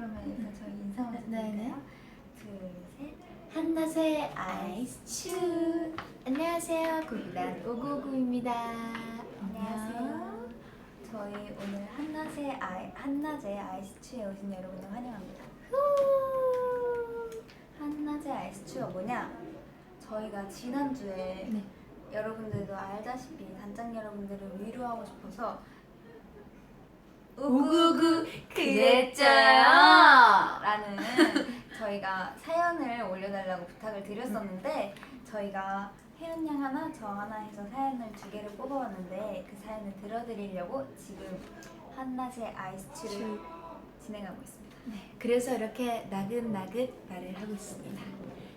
그러면 일단 저희 인사 먼저 네, 네. 드릴까요? 둘, 셋. 한낮의 아이스 츄 안녕하세요 구구단 오구구입니다 안녕하세요. 저희 오늘 한낮의 아이, 한낮의 아이스추에 오신 여러분을 환영합니다. 한낮의 아이스추가 뭐냐? 저희가 지난주에 네. 여러분들도 알다시피 단장 여러분들을 위로하고 싶어서 오구구 그랬죠요 라는 저희가 사연을 올려달라고 부탁을 드렸었는데 저희가 혜연 양 하나 저 하나 해서 사연을 두 개를 뽑아왔는데 그 사연을 들어드리려고 지금 한낮의 아이스추를 진행하고 있습니다. 네, 그래서 이렇게 나긋나긋 말을 하고 있습니다.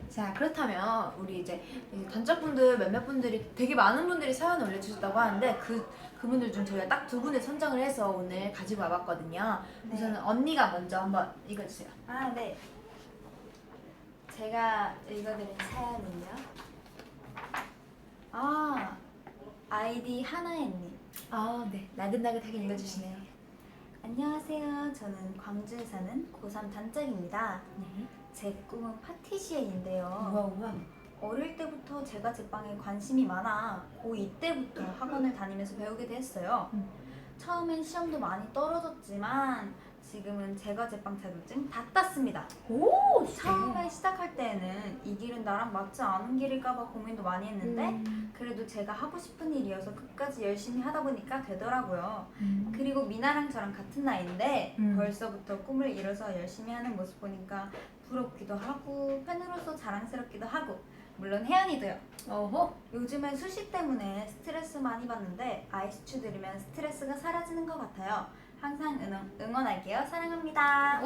자 그렇다면 우리 이제 이 단짝분들 몇몇 분들이 되게 많은 분들이 사연을 올려주셨다고 하는데 그 그분들 중 저희가 딱 두 분을 선정을 해서 오늘 가지고 와봤거든요. 네. 우선은 언니가 먼저 한번 읽어주세요. 아 네. 제가 읽어드릴 사연은요. 아 아이디 하나혜님. 아 네, 나긋나긋하게 읽어주시네요. 안녕하세요. 저는 광주에 사는 고3 단짝입니다. 네. 제 꿈은 파티시에인데요. 우와 우와. 어릴 때부터 제가 제빵에 관심이 많아 고2 때부터 학원을 다니면서 배우게 됐어요. 음. 처음엔 시험도 많이 떨어졌지만 지금은 제가 제빵 자격증 다 땄습니다. 오 처음에 시작할 때는 이 길은 나랑 맞지 않은 길일까봐 고민도 많이 했는데 음. 그래도 제가 하고 싶은 일이어서 끝까지 열심히 하다 보니까 되더라고요. 음. 그리고 미나랑 저랑 같은 나이인데 음. 벌써부터 꿈을 이뤄서 열심히 하는 모습 보니까 부럽기도 하고 팬으로서 자랑스럽기도 하고 물론 혜연이도요. 어허. 요즘엔 수시 때문에 스트레스 많이 받는데 아이스추 들으면 스트레스가 사라지는 것 같아요. 항상 응원, 응원할게요. 사랑합니다.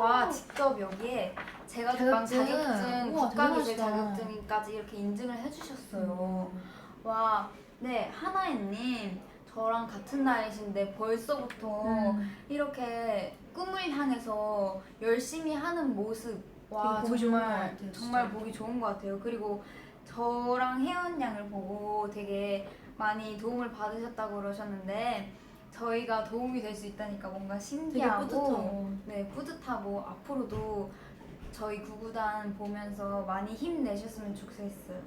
와 직접 여기에 제가 제빵 자격증. 자격증 우와, 국가기술 대단하시다. 자격증까지 이렇게 인증을 해주셨어요. 음. 와, 네 하나혜님 저랑 같은 나이신데 벌써부터 음. 이렇게 꿈을 향해서 열심히 하는 모습 와 되게 보기 좋은 것 정말 같아요, 진짜. 정말 보기 좋은 것 같아요. 그리고 저랑 혜연 양을 보고 되게 많이 도움을 받으셨다고 그러셨는데 저희가 도움이 될 수 있다니까 뭔가 신기하고 뿌듯하고. 네 뿌듯하고 앞으로도 저희 구구단 보면서 많이 힘내셨으면 좋겠어요.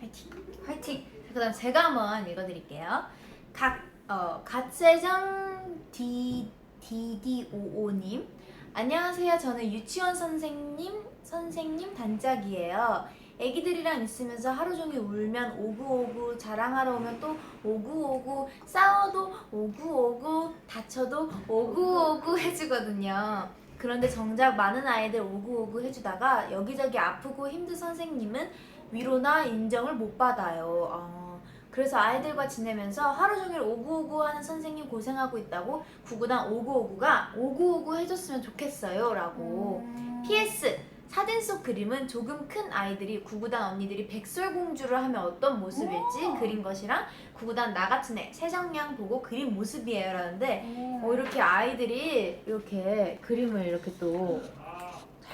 화이팅. 화이팅! 그다음 제가 한번 읽어드릴게요. 각 어, 갓세정 D DD55님 안녕하세요. 저는 유치원 선생님 선생님 단짝이에요. 애기들이랑 있으면서 하루 종일 울면 오구오구 자랑하러 오면 또 오구오구 싸워도 오구오구 다쳐도 오구오구 해주거든요. 그런데 정작 많은 아이들 오구오구 해주다가 여기저기 아프고 힘든 선생님은 위로나 인정을 못 받아요. 어, 그래서 아이들과 지내면서 하루 종일 오구오구 하는 선생님 고생하고 있다고 구구단 오구오구가 오구오구 해줬으면 좋겠어요. 라고. 음. PS 사진 속 그림은 조금 큰 아이들이 구구단 언니들이 백설공주를 하면 어떤 모습일지 오. 그린 것이랑 구구단 나 같은 애 세정양 보고 그린 모습이에요 라는데 오. 어, 이렇게 아이들이 이렇게 그림을 이렇게 또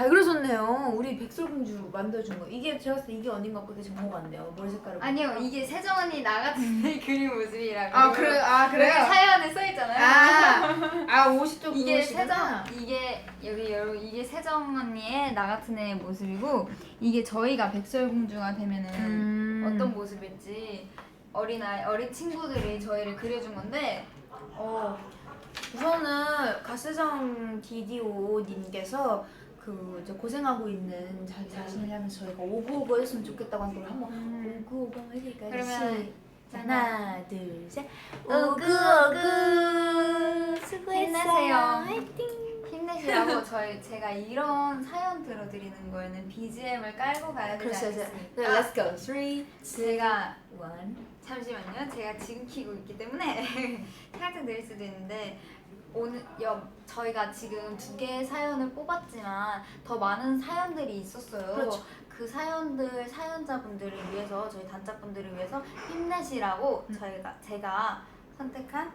잘 그려줬네요. 우리 백설공주 만들어준 거. 이게 제가 봤을 때 이게 언닌 것 같고 되게 정보 같네요. 머리 색깔을. 아니요 이게 세정 언니 나 같은 애 그림 모습이라고 아, 여기 사연에 써 있잖아요 아, 아 옷이 또 이게 그거시구나. 세정 이게 여기 여러분 이게 세정 언니의 나 같은 애 모습이고 이게 저희가 백설공주가 되면은 음. 어떤 모습일지 어린 아이 어린 친구들이 저희를 그려준 건데 어, 우선은 가스장 DDO님께서 그 이제 고생하고 있는 자기 자신을 향해서 저희가 오구오구 했으면 좋겠다고 한걸 한번 음. 오구오구 한번 해드릴까요? 그러면 시작. 하나 둘셋 오구오구. 수고했어요 힘내세요. 화이팅 힘내시라고 저희 제가 이런 사연 들어드리는 거에는 BGM을 깔고 가야 되지 그렇죠 이제 않겠습니까? 네, Let's go three 제가 one 잠시만요. 제가 지금 키고 있기 때문에 살짝 느릴 수도 있는데 오늘 여, 저희가 지금 두 개의 사연을 뽑았지만 더 많은 사연들이 있었어요. 그렇죠. 그 사연들 사연자분들을 위해서 저희 단짝분들을 위해서 힘내시라고 음. 저희가 제가 선택한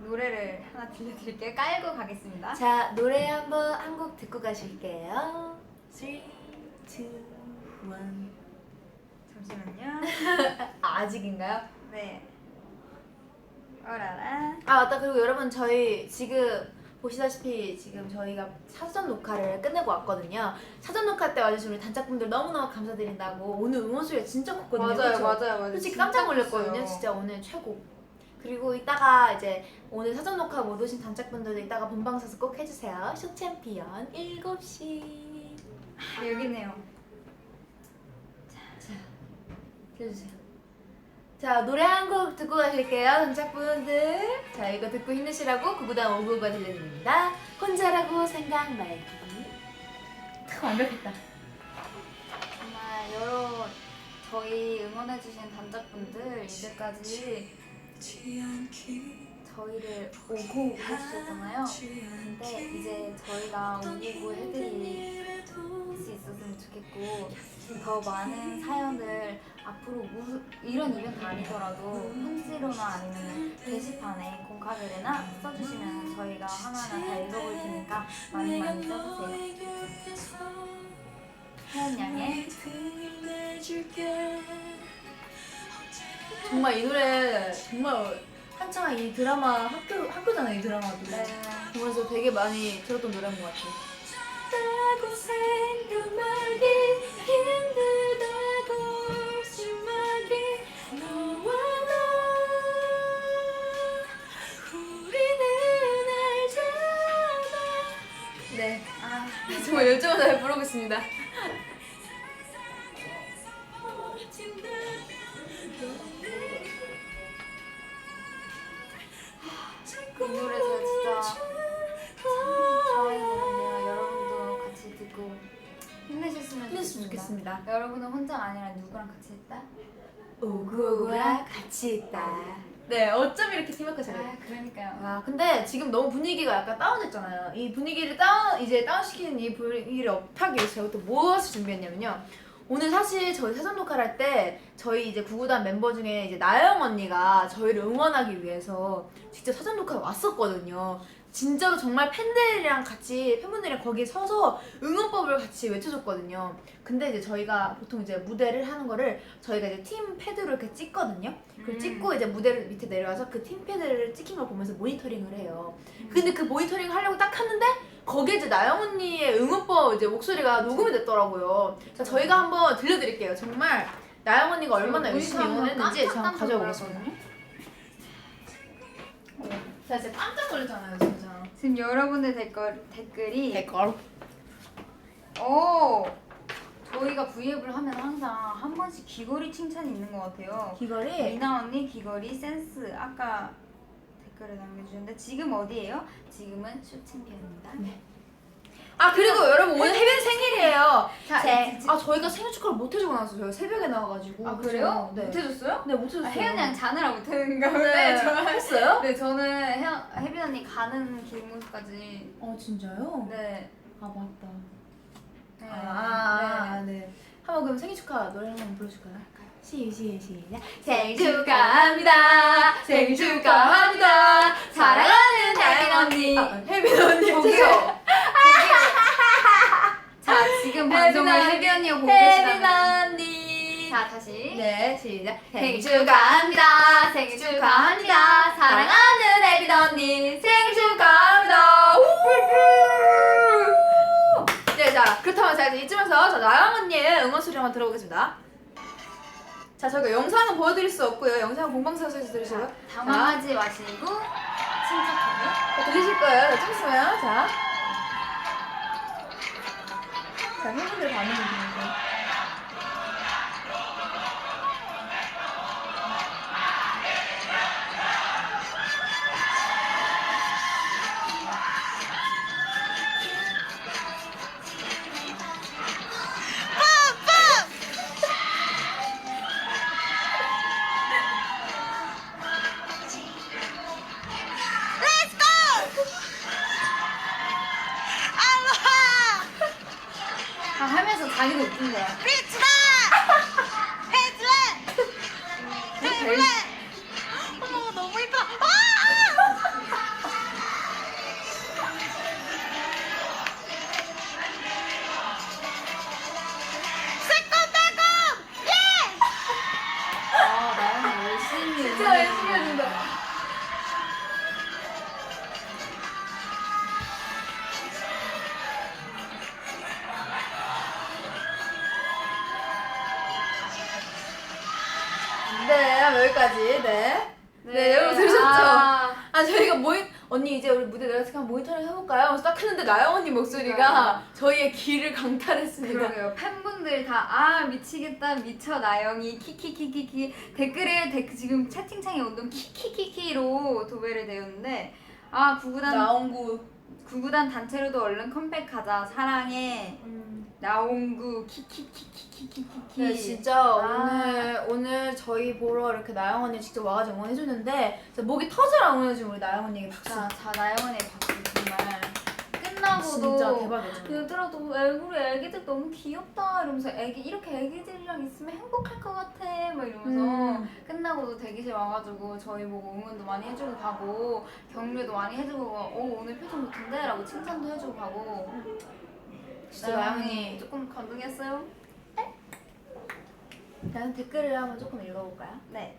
노래를 하나 들려드릴게요. 깔고 가겠습니다. 자 노래 한번 한 곡 듣고 가실게요 three two one 잠시만요. 아, 아직인가요? 네. 어라라. 아 맞다 그리고 여러분 저희 지금 보시다시피 지금 저희가 사전 녹화를 끝내고 왔거든요. 사전 녹화 때 와주신 우리 단짝분들 너무너무 감사드린다고 오늘 응원 소리가 진짜 컸거든요. 그쵸? 맞아요, 맞아요. 솔직히 깜짝 놀랐거든요. 컸어요. 진짜 오늘 최고. 그리고 이따가 이제 오늘 사전 녹화 못 오신 단짝분들도 이따가 본방사수 꼭 해주세요. 쇼 챔피언 7시. 아, 여기 있네요. 들려주세요. 자 노래 한 곡 듣고 가실게요 단짝분들. 자 이거 듣고 힘내시라고 구구단 오구가 들려드립니다. 혼자라고 생각 말기. 완벽했다. 정말 여러 저희 응원해주신 단짝분들 이제까지 저희를 오고 해주셨잖아요. 근데 이제 저희가 오고 해드릴 수 있었으면 좋겠고 더 많은 사연을 앞으로 무, 이런 이벤트 아니더라도 편지로나 아니면 게시판에 공카글에나 써주시면 저희가 하나하나 다 읽어볼 테니까 많이 많이 써주세요. 혜연 양의 정말 이 노래 정말 한창 이 드라마 학교 학교잖아요 이 드라마도. 네. 보면서 되게 많이 들었던 노래인 것 같아요. 라고 생각하기 힘들다고 심하게 너와 나 우리는 알잖아 네. 아 정말 열정을 다해 부르겠습니다. 좋겠습니다. 좋겠습니다. 여러분은 혼자가 아니라 누구랑 같이 했다? 오구오구랑 같이 있다. 네, 어쩜 이렇게 팀워크 잘해? 아 그러니까요 아, 근데 지금 너무 분위기가 약간 다운했잖아요. 이 분위기를 다운 이제 다운시키는 이 분위기를 업하기 위해서 제가 또 무엇을 준비했냐면요. 오늘 사실 저희 사전 녹화를 할 때 저희 이제 구구단 멤버 중에 이제 나영 언니가 저희를 응원하기 위해서 직접 사전 녹화에 왔었거든요. 진짜로 정말 팬들이랑 같이 팬분들이랑 거기에 서서 응원법을 같이 외쳐줬거든요. 근데 이제 저희가 보통 이제 무대를 하는 거를 저희가 이제 팀 패드로 이렇게 찍거든요. 그걸 음. 찍고 이제 무대를 밑에 내려와서 그 팀 패드를 찍힌 걸 보면서 모니터링을 해요. 근데 그 모니터링 하려고 딱 하는데 거기에 이제 나영 언니의 응원법 이제 목소리가 녹음이 됐더라고요. 자 저희가 한번 들려드릴게요. 정말 나영 언니가 얼마나 열심히 응원했는지 제가 한번 가져와 보겠습니다. 제가 진짜 깜짝 놀랐잖아요, 진짜. 지금 여러분의 댓글, 댓글이 댓글. 오 저희가 V앱을 하면 항상 한 번씩 귀걸이 칭찬이 있는 것 같아요. 귀걸이. 미나 언니 귀걸이 센스 아까 댓글을 남겨주셨는데 지금 어디예요? 지금은 쇼챔피언입니다. 네. 아 그리고 여러분 오늘 해변 생일이에요. 자, 제, 아 저희가 생일 축하를 못 해주고 나왔어요. 저희가 새벽에 나와가지고. 아 그래요? 네. 못 해줬어요? 네 못 해줬어요. 아, 혜연이 양 자느라 못 했는가 보네. 네, 저- 했어요? 네 저는 혜연, 혜빈 언니 가는 길 모습까지 어 진짜요? 네. 아 맞다. 네. 아, 아, 네. 네. 한번 그럼 생일 축하 노래 한번 불러줄까요? 시, 시, 시작. 생일 축하합니다. 생일 축하합니다. 사랑하는 혜빈 언니. 아, 혜빈 언니. 저기요. 방송을 혜빈 혜빈 언니가 보고 혜빈 계시다면 언니. 자 다시 네, 시작. 생일 축하합니다. 생일 축하합니다. 사랑하는 혜빈 언니 생일 축하합니다. 네, 자, 그렇다면 자, 이제 이쯤에서 자, 나영 언니의 응원 소리 한번 들어보겠습니다. 자, 저희가 영상은 보여드릴 수 없고요. 영상은 본방사수에서 들으시고요. 당황하지 마시고 침착하게. 자, 들리실 거예요. 자, 좀 있으면 자. 자, 팬분들 반응을 보면 목소리가 저희의 귀를 강탈했습니다. 그러게요. 팬분들 다 아 미치겠다 미쳐 나영이 키키키키키 댓글에 댓글 지금 채팅창에 온동 키키키키로 도배를 되었는데 아 구구단 나온구. 구구단 단체로도 얼른 컴백하자 사랑해 음. 나옹구 키키키키키키키 네 진짜 아. 오늘 오늘 저희 보러 이렇게 나영 언니 직접 와가지고 응원해주는데 진짜 목이 터져라 응원해준 우리 나영 언니에게 박수. 자, 자 나영언의 박수 정말 진짜 대박이었죠. 얘들아 너 얼굴에 애기들 너무 귀엽다 이러면서 애기 이렇게 애기들이랑 있으면 행복할 것 같아 막 이러면서 음. 끝나고도 대기실 와가지고 저희 보고 응원도 많이 해주고 가고 격려도 많이 해주고 오 오늘 표정 좋던데? 라고 칭찬도 해주고 가고 진짜 나영이 나영이 조금 감동했어요? 그냥 댓글을 한번 조금 읽어볼까요? 네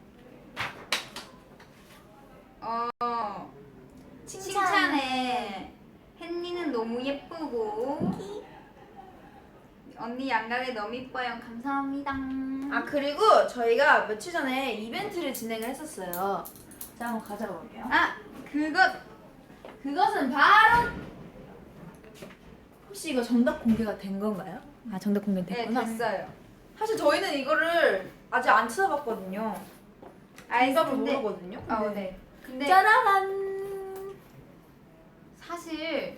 어, 칭찬해 햇니는 너무 예쁘고 언니 양갈래 너무 이뻐요 감사합니다 아 그리고 저희가 며칠 전에 이벤트를 진행을 했었어요. 자 한번 가져가 볼게요. 아 그것 그것은 바로 혹시 이거 정답 공개가 된 건가요? 아 정답 공개 네 됐구나. 됐어요 사실 저희는 이거를 아직 안 찾아봤거든요. 정답을 근데- 모르거든요. 아, 네. 근데 짜라란 사실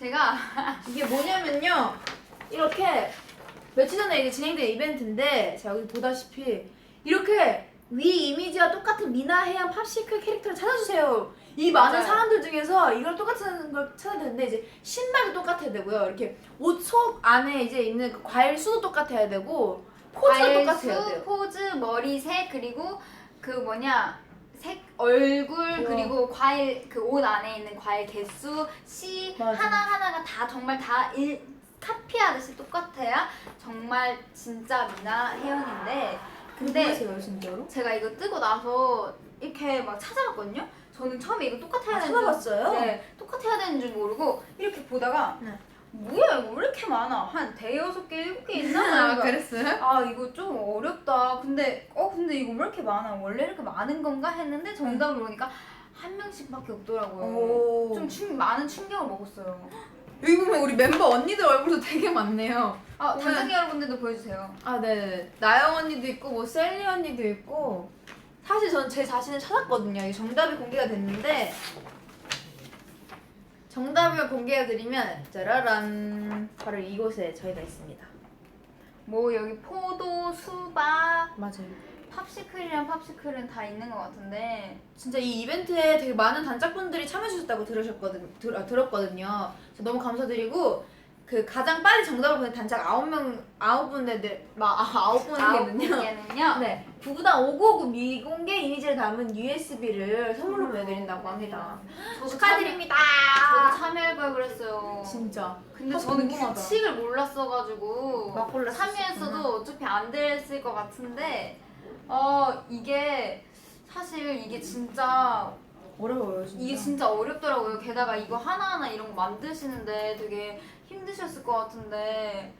제가 이게 뭐냐면요. 이렇게 며칠 전에 이게 진행된 이벤트인데 자 여기 보다시피 이렇게 위 이미지와 똑같은 미나 해양 팝시클 캐릭터를 찾아주세요. 이 많은 맞아요. 사람들 중에서 이걸 똑같은 걸 찾아야 되는데 이제 신발도 똑같아야 되고요. 이렇게 옷 속 안에 이제 있는 그 과일 수도 똑같아야 되고 포즈가 똑같아야 돼요. 포즈, 머리색 그리고 그 뭐냐 색 얼굴 우와. 그리고 과일 그 옷 안에 있는 과일 개수 씨 맞아. 하나 하나가 다 정말 다 일, 카피하듯이 똑같아야 정말 진짜 미나 혜연인데 근데 모르세요 진짜로? 제가 이거 뜨고 나서 이렇게 막 찾아봤거든요. 저는 처음에 이거 똑같아야 아, 되는 찾아봤어요? 줄, 네, 똑같아야 되는 줄 모르고 이렇게 보다가 네. 뭐야 이거 왜 이렇게 많아? 한 대여섯 개, 일곱 개 있나? 아, 그랬어요? 아 이거 좀 어렵다. 근데 어 근데 이거 왜 이렇게 많아? 원래 이렇게 많은 건가 했는데 정답을 보니까 한 명씩밖에 없더라고요. 오. 좀 충, 많은 충격을 먹었어요. 여기 보면 우리 멤버 언니들 얼굴도 되게 많네요. 아 오늘- 단장님 여러분들도 보여주세요. 아, 네. 나영 언니도 있고, 뭐, 셀리 언니도 있고. 사실 전 제 자신을 찾았거든요. 이 정답이 공개가 됐는데. 정답을 공개해드리면, 짜라란. 바로 이곳에 저희가 있습니다. 뭐 여기 포도, 수박, 맞아요. 팝시클이랑 팝시클은 다 있는 것 같은데 진짜 이 이벤트에 되게 많은 단짝분들이 참여해주셨다고 들으셨거든, 들, 아, 들었거든요. 그래서 너무 감사드리고, 그 가장 빨리 정답을 보낸 단짝 9명, 9분들, 막, 아, 9분에게는요. 아홉분께는요. 네, 구구단 599 미공개 이미지를 담은 USB를 선물로 보내드린다고 합니다. 저도 축하드립니다. 참여, 저도 걸 그랬어요. 진짜. 근데 아, 저는 궁금하다. 규칙을 몰랐어가지고 막. 참여했어도 어차피 안 됐을 것 같은데 어 이게 사실 이게 진짜 어려워요, 진짜. 이게 진짜 어렵더라고요. 게다가 이거 하나하나 이런 거 만드시는데 되게 힘드셨을 것 같은데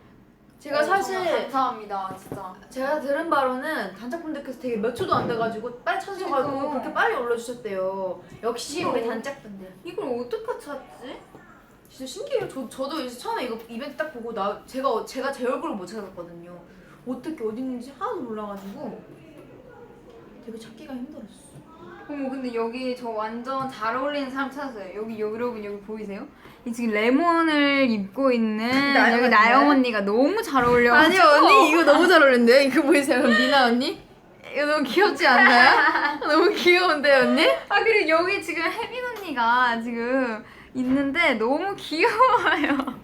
제가 어, 사실 정말 감사합니다 진짜. 제가 들은 바로는 단짝분들께서 되게 몇 초도 안 돼가지고 빨리 찾으셔가지고 그러니까. 그렇게 빨리 올려주셨대요. 역시 우리 어- 단짝분들. 이걸 어떻게 찾지? 진짜 신기해요. 저, 저도 이제 처음에 이거 이벤트 딱 보고 나 제가 어- 제가 제 얼굴을 못 찾았거든요. 어떻게 어디 있는지 하나도 몰라가지고 되게 찾기가 힘들었어. 어머 근데 여기 저 완전 잘 어울리는 사람 찾았어요. 여기 여러분 여기 보이세요? 이 지금 레몬을 입고 있는 나영 여기 언니가요? 나영 언니가 너무 잘 어울려. 아니요 언니 이거 너무 잘 어울린대요. 이거 보이세요 미나 언니? 이거 너무 귀엽지 않나요? 너무 귀여운데 언니? 아 그리고 여기 지금 혜민 언니가 지금 있는데 너무 귀여워요.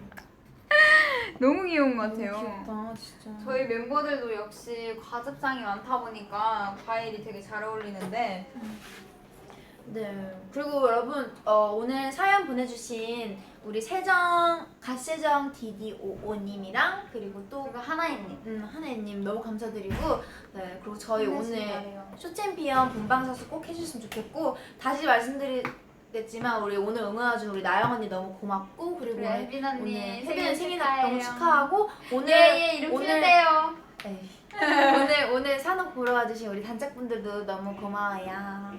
너무 귀여운 것 같아요. 귀엽다 진짜. 저희 멤버들도 역시 과즙상이 많다 보니까 과일이 되게 잘 어울리는데 네. 그리고 여러분 어, 오늘 사연 보내주신 우리 세정 갓세정 디디55님이랑 그리고 또 그리고 하나입니다. 음, 하나님 너무 감사드리고 네 그리고 저희 힘내시기 오늘 바래요. 쇼챔피언 본방사수 꼭 해주셨으면 좋겠고 다시 말씀드리 겠지만 우리 오늘 응원해준 우리 나영 언니 너무 고맙고 그리고 그래, 오늘 혜빈 언니 오늘 생일 혜빈은 생일 축하해요. 너무 축하하고 오늘 예 예 이름 오늘. 에이, 오늘 오늘 산업 보러 와주신 우리 단짝분들도 너무 고마워요.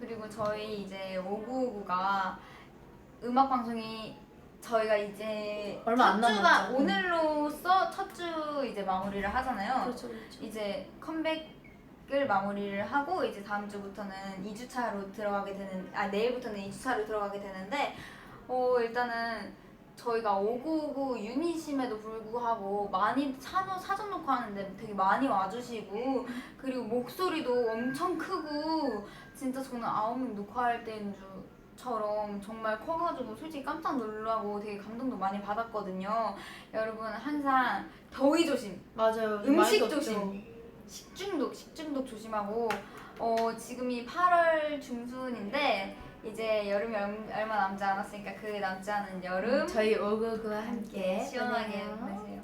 그리고 저희 이제 5959가 음악 방송이 저희가 이제 얼마 안 첫 주가 남았죠. 오늘로써 첫 주 이제 마무리를 하잖아요. 그렇죠 그렇죠. 이제 컴백 을 마무리를 하고 이제 다음 주부터는 2주차로 들어가게 되는 아 내일부터는 2주차로 들어가게 되는데 어 일단은 저희가 5959 유닛임에도 불구하고 많이 사전 사전 녹화하는데 되게 많이 와주시고 그리고 목소리도 엄청 크고 진짜 저는 아홉 명 녹화할 때인 줄처럼 정말 커가지고 솔직히 깜짝 놀라고 되게 감동도 많이 받았거든요. 여러분 항상 더위 조심 맞아요. 음식. 조심. 식중독, 식중독 조심하고 어 지금이 8월 중순인데 이제 여름이 얼- 얼마 남지 않았으니까 그 남지 않은 여름 음, 저희 오구구와 함께 시원하게 보내요. 보내세요.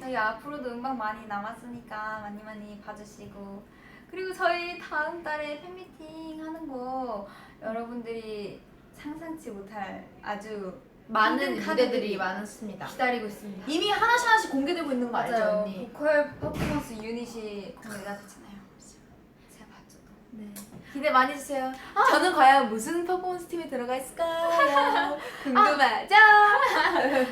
저희 앞으로도 음악 많이 남았으니까 많이 많이 봐주시고 그리고 저희 다음 달에 팬미팅 하는 거 여러분들이 상상치 못할 아주 많은 힘든 무대들이 카드들이 많습니다. 기다리고 있습니다. 이미 하나씩 하나씩 공개되고 있는 거 알죠 맞아요. 언니? 보컬 퍼포먼스 유닛이 공개가 됐잖아요. 제가 봤죠. 네. 기대 많이 해주세요. 저는 과연 무슨 퍼포먼스 팀에 들어가 있을까요? 궁금하죠?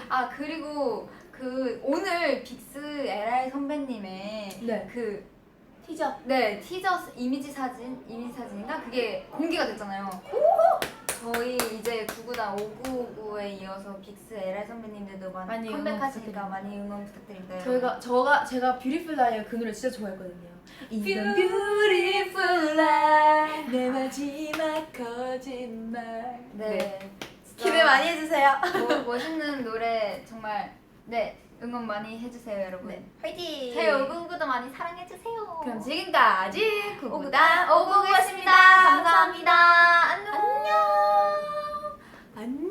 아 그리고 그 오늘 빅스 LR 선배님의 네. 그 티저. 네 티저 이미지 사진 이미지 사진인가 그게 공개가 됐잖아요. 저희 이제 구구단 5959에 이어서 빅스 LR 선배님들도 많이, 많이 응원 컴백하시니까 부탁드립니다. 많이 응원 부탁드립니다. 저희가 저가 제가 뷰티풀 라이어 그 노래 진짜 좋아했거든요. 뷰티풀 라이 내 마지막 거짓말. 네, 진짜 기대 많이 해주세요. 뭐, 멋있는 노래 정말 네 응원 많이 해주세요 여러분. 네. 화이팅! 저희 오구구도 많이 사랑해주세요. 그럼 지금까지 구구단 오구구였습니다. 감사합니다. 안녕. 안녕.